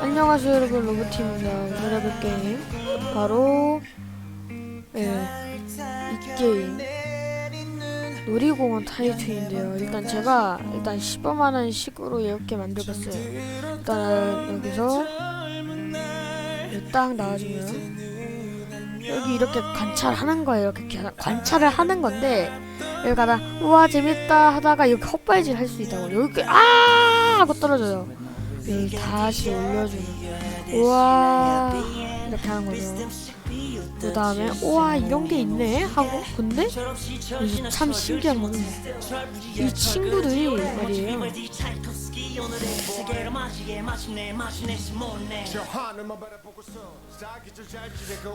안녕하세요 여러분. 로봇팀입니다. 해볼 게임 바로 예, 이 게임. 놀이공원 타이틀인데요. 일단 제가 일단 시범하는 식으로 이렇게 만들었어요. 일단 여기서 여기 딱 나와주면 여기 이렇게 관찰하는 거예요. 이렇게 관찰을 하는 건데 여기 가다 우와 재밌다 하다가 이렇게 헛발질 할 수 있다고. 여기 아! 하고 떨어져요 여기 다시 올려주는 우와. 이렇게 하는 거죠. 그 다음에 우와 이런 게 있네 하고 근데 이게 참 신기한 거는 이 친구들이 말이에요.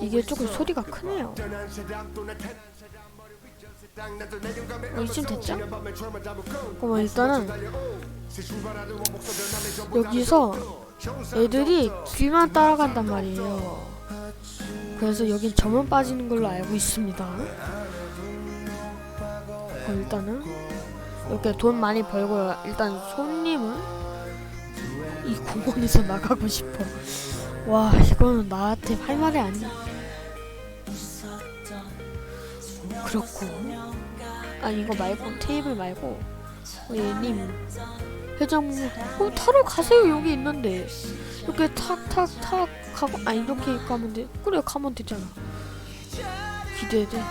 이게 조금 소리가 크네요 어, 이쯤 됐죠? 그러면 일단은 여기서 애들이 길만 따라간단 말이에요. 그래서 여긴 저만 빠지는 걸로 알고 있습니다. 어, 일단은 이렇게 돈 많이 벌고요. 일단 손님은 이 공원에서 나가고 싶어. 와 이거는 나한테 할 말이 아니야. 그렇고. 아 이거 말고 테이블 말고. 어, 얘님. 회장님 어 타러 가세요. 여기 있는데. 이렇게 탁탁탁 하고 아 이렇게 가면 돼. 그래 가면 되잖아. 기대돼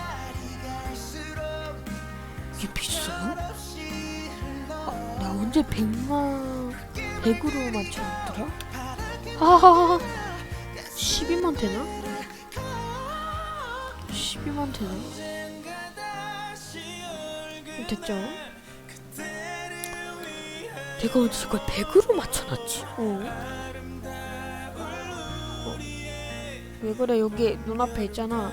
이게 비싸? 아, 나 언제 100만 100으로 맞췄더라? 아하하 12만 되나? 12만 되나? 됐죠? 내가 언제 이걸 100으로 맞춰놨지? 어. 어. 왜 그래 여기 눈앞에 있잖아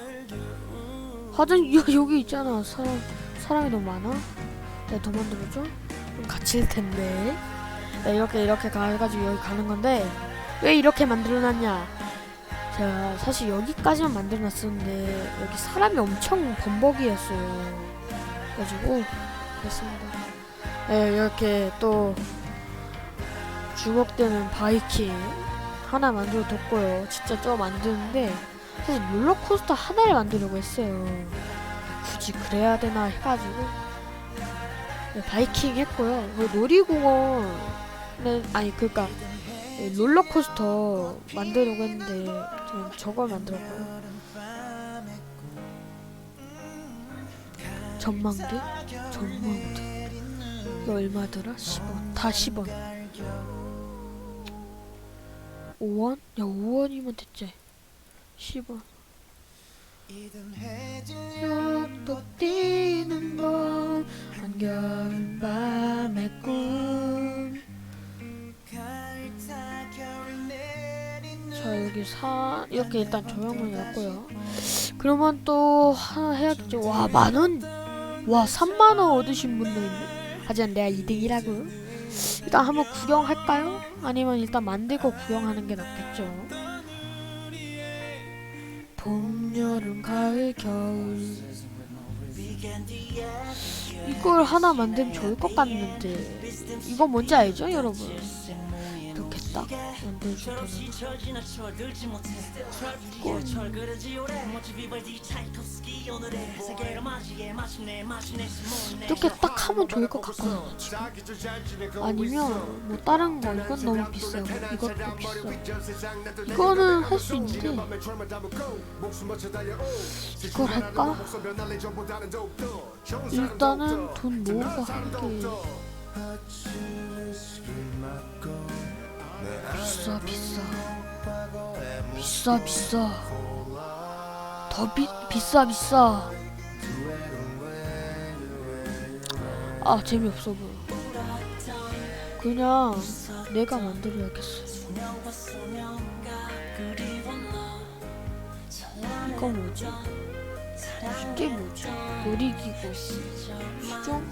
야 여기 있잖아 사람 사람이 너무 많아 내가 더 만들어줘? 좀 갇힐 텐데 나 이렇게 이렇게 가가지고 여기 가는 건데 왜 이렇게 만들어놨냐 제가 사실 여기까지만 만들어놨었는데 여기 사람이 엄청 범벅이었어요 그래가지고 그랬습니다 네, 이렇게 또 주목되는 바이킹 하나 만들어 뒀고요. 진짜 저 만드는데 사실 롤러코스터 하나를 만들려고 했어요. 굳이 그래야 되나 해가지고 네, 바이킹 했고요. 그 놀이공원은 아니 그니까 롤러코스터 만들려고 했는데 저걸 만들었고요. 전망대? 전망대. 이거 얼마더라? 10원. 다 10원. 5원? 야, 5원이면 됐지. 10원. 또 뛰는 건 한겨울 밤의 꿈. 자, 여기 사, 이렇게 일단 조형물 놨고요. 그러면 또 하나 해야겠죠. 와, 만 원? 와, 3만원 얻으신 분도 있네? 하지만 내가 2등이라고. 일단 한번 구경할까요? 아니면 일단 만들고 구경하는 게 낫겠죠. 봄, 여름, 가을, 겨울. 이걸 하나 만들면 좋을 것 같는데. 이거 뭔지 알죠, 여러분? 딱 만들어주면 이렇게 딱 하면 좋을 것 같거든요. 아니면 뭐 다른 거 이건 너무 비싸고 이것도 비싸 이거는 할 수 있는데 이걸 할까? 일단은 돈 모으고 할게 비싸 비싸 비싸 비싸 더 비, 비싸 비싸 아 재미없어 보여 그냥 내가 만들어야겠어 이거 뭐지? 이게 뭐지? 놀이기구 수종?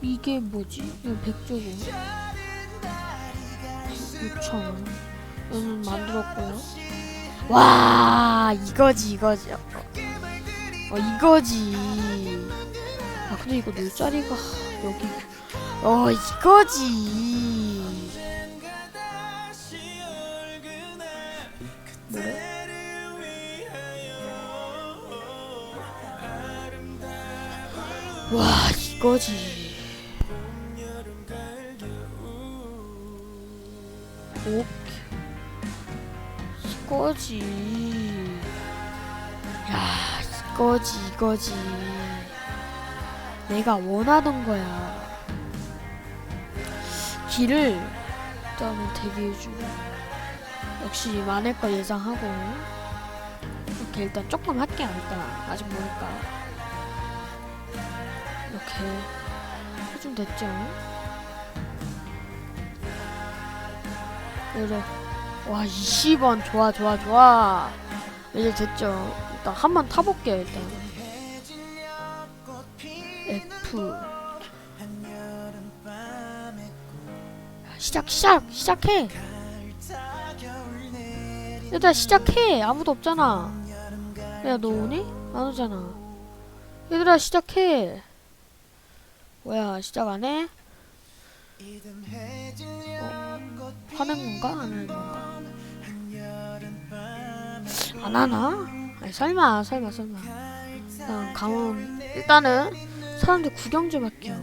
이게 뭐지? 이거 백조고 6,000원. 음, 만들었고요. 와 이거지 이거지. 어, 어 이거지. 아 근데 이거 네 놀 자리가 여기. 어 이거지. 뭐래? 와 이거지. 오 이거지 야 이거지 이거지. 내가 원하던 거야. 길을 일단은 대기해주고 역시 많을 거 예상하고. 이렇게 일단 조금 할게요 일단. 아직 모르니까. 이렇게 해주면 됐죠 그래 와 20원. 좋아 좋아 좋아. 이제 됐죠. 일단 한 번 타볼게요 일단. F. 야, 시작 시작 시작해. 얘들아 시작해. 아무도 없잖아. 야 너 오니? 안 오잖아. 얘들아 시작해. 뭐야 시작 안 해? 어, 하는 건가? 안 하는 건가? 안 하나? 아니 설마 설마 설마 일단 강원 일단은 사람들 구경 좀 할게요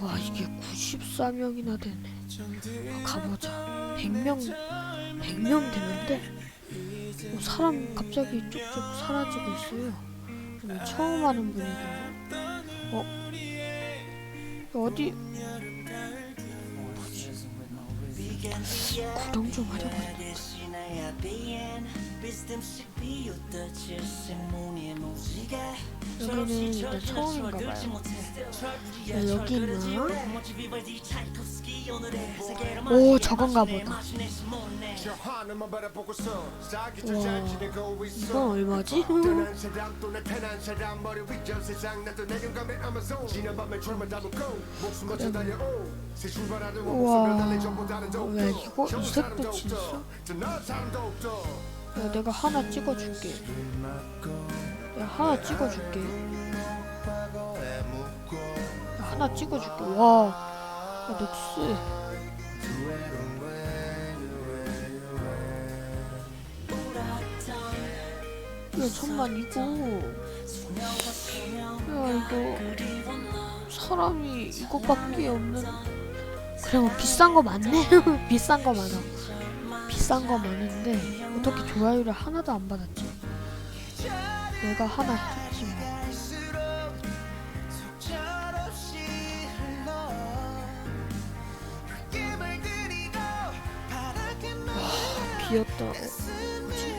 와 이게 94명이나 되네 아, 가보자 100명 100명 되는데 어, 사람 갑자기 쭉쭉 사라지고 있어요 처음 하는 분이거든요 어? 어디 구경 좀 하려고 했는데 여기는 일단 처음인가 봐요. 야, 여기는 오 저건가 보다. 와 이건 얼마지? 우와 야 이거 이 색도 진짜 야 내가 하나 찍어줄게. 야 하나 찍어줄게. 야, 하나 찍어줄게. 와. 야, 넥스 야 잠만 이거. 야 이거 사람이 이거밖에 없는. 뭐 비싼 거 많네. 비싼 거 많아. 비싼 거 많은데 어떻게 좋아요를 하나도 안 받았지 내가 하나 했지 뭐 뭐지?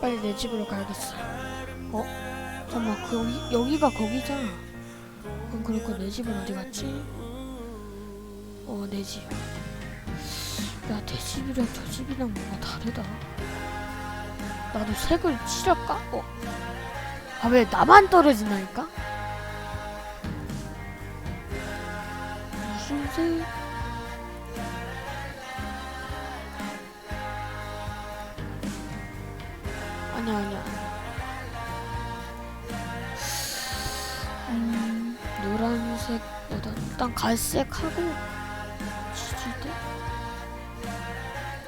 빨리 내 집으로 가야겠어 어? 잠깐만 그 여기, 여기가 거기잖아 그럼 그렇고 내 집은 어디 갔지? 어 내 집. 야 내 집이랑 저 집이랑 뭔가 다르다. 나도 색을 칠할까? 어. 아왜 나만 떨어지나니까? 무슨 색? 아니야 아니야. 일단 갈색하고 지지대?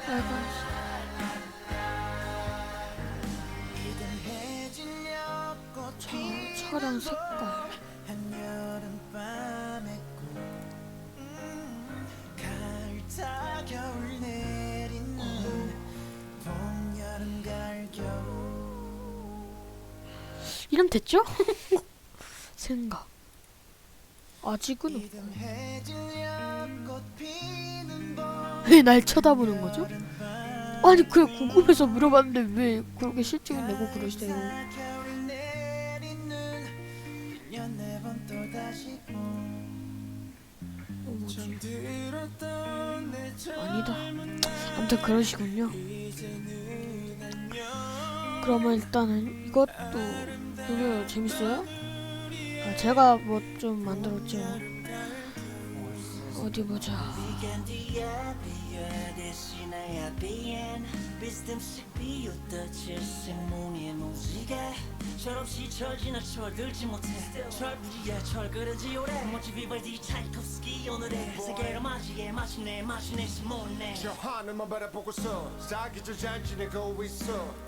빨간색 저 차량 색깔. 이름 됐죠? 생각 아직은 없고 왜 날 쳐다보는 거죠? 아니 그래 궁금해서 물어봤는데 왜 그렇게 실증을 내고 그러시대요 어, 뭐지? 아니다 아무튼 그러시군요 그러면 일단은 이것도 되게 재밌어요? 아, 제가 뭐 좀 만들었죠 어디 보자. 철없이 철지나 철들지 못해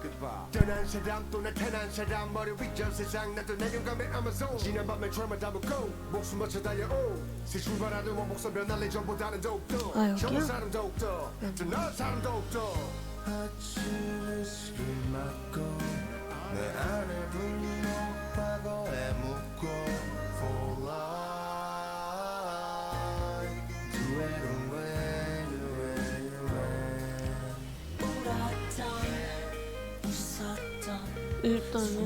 Goodbye. 떠난 사람 아, 울었던 웃었던 일단은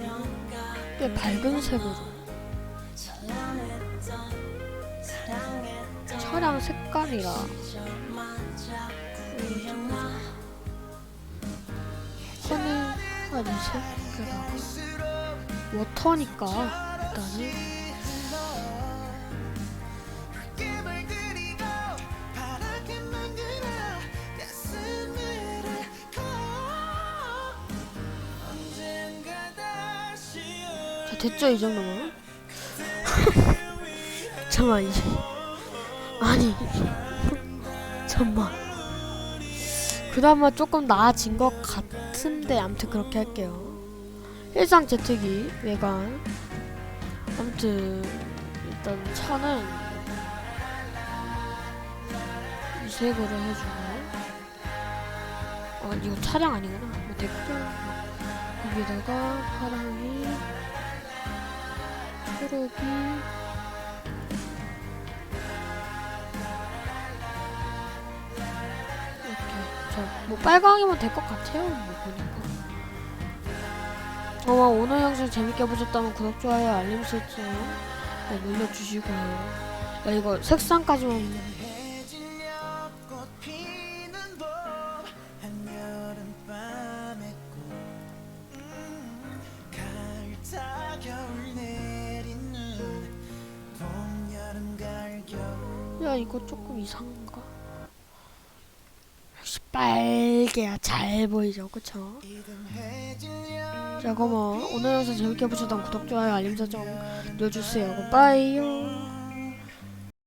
명가 꽤 밝은 색으로 기억나 허니 하늘색에다가 워터니까 일단은. 자 됐죠 이 정도면? 잠만 이제 아니 잠만 그나마 조금 나아진 것 같은데 암튼 그렇게 할게요. 일상 재택이 외관. 암튼 일단 차는 이 색으로 해주고. 아 이거 차량 아니구나. 뭐 됐고 여기다가 파랑이 초록이 뭐 빨강이면 될 것 같아요. 뭐 보니까. 어 오늘 영상 재밌게 보셨다면 구독 좋아요 알림 설정 네, 눌러주시고요. 야 이거 색상까지만 야 이거 조금 이상한가 빨개야 잘 보이죠? 그쵸? 자 그러면 오늘 영상 재밌게 보셨다면 구독 좋아요 알림 설정 눌러주세요. 빠이요